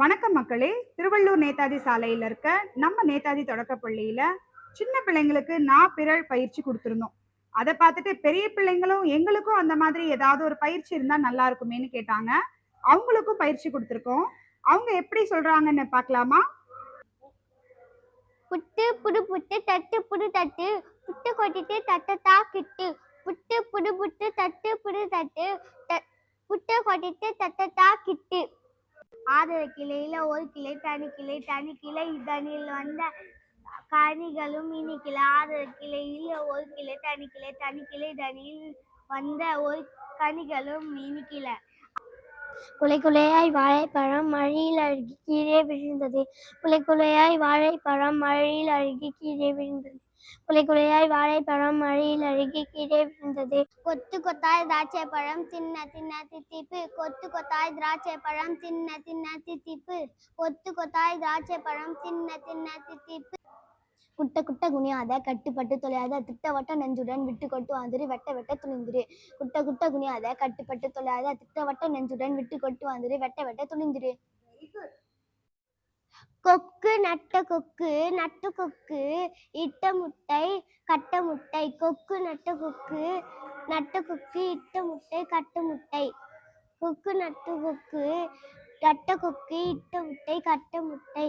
வணக்கம் மக்களே. திருவள்ளூர் நேதாஜி சாலையில் இருக்க நம்ம நேதாஜி தொடக்கப்பள்ளியில் சின்ன பிள்ளைங்களுக்கு நான் பிறழ் பயிற்சி கொடுத்துருந்தோம். அதை பார்த்துட்டு பெரிய பிள்ளைங்களும் எங்களுக்கும் அந்த மாதிரி ஏதாவது ஒரு பயிற்சி இருந்தால் நல்லா இருக்குமேனு கேட்டாங்க. அவங்களுக்கும் பயிற்சி கொடுத்துருக்கோம். அவங்க எப்படி சொல்றாங்கன்னு பார்க்கலாமா? புட்டு புடு புட்டு தட்டு புடு தட்டு. புட்டு கொட்டிட்டு தட்டத்தா கிட்டு. புட்டு புடு புட்டு தட்டு புடு தட்டு. புட்டு கொட்டிட்டு தட்டத்தா கிட்டு. ஆதர கிளையில ஒரு கிளை தனி கிளை தனி கிளை இதனில் வந்த கனிகளும் இனிக்கிளை ஆதர கிளையில் ஒரு கிளை தனி கிளை தனி கிளை தனியில் வந்த ஒரு கனிகளும் இனிக்கிளை குலை குலையாய் வாழைப்பழம் மழையில் அழுகி கீழே விழுந்தது. குலை குலையாய் வாழைப்பழம் மழையில் அழுகி கீழே விழுந்தது. குலை குலையாய் வாழைப்பழம் மழையில் அழுகி கீழே விழுந்தது. கொத்து கொத்தாய் திராட்சை பழம் தின்ன தின்ன தித்திப்பு. கொத்து கொத்தாய் திராட்சை பழம் தின்ன தின்ன தித்திப்பு. கொத்து கொத்தாய் திராட்சை பழம் தின்ன தின்ன தித்திப்பு. குட்ட குட்ட குனியாத கட்டுப்பட்டு தொலையாத திட்டவட்ட நெஞ்சுடன் விட்டு கொட்டு வந்துரு வெட்ட வெட்ட துணிந்துரு. குட்ட குட்ட குனியாத கட்டுப்பட்டு தொலையாத திட்டவட்ட நெஞ்சுடன் விட்டு கொட்டு வந்துரு வெட்ட வெட்ட துணிந்துரு. நட்ட கொக்கு நட்டு கொக்கு இட்ட முட்டை கட்ட முட்டை கொக்கு நட்ட கொக்கு நட்ட கொக்கு இட்ட முட்டை கட்ட முட்டை. கொக்கு நட்டு கொக்கு நட்ட கொக்கு இட்ட முட்டை கட்ட முட்டை.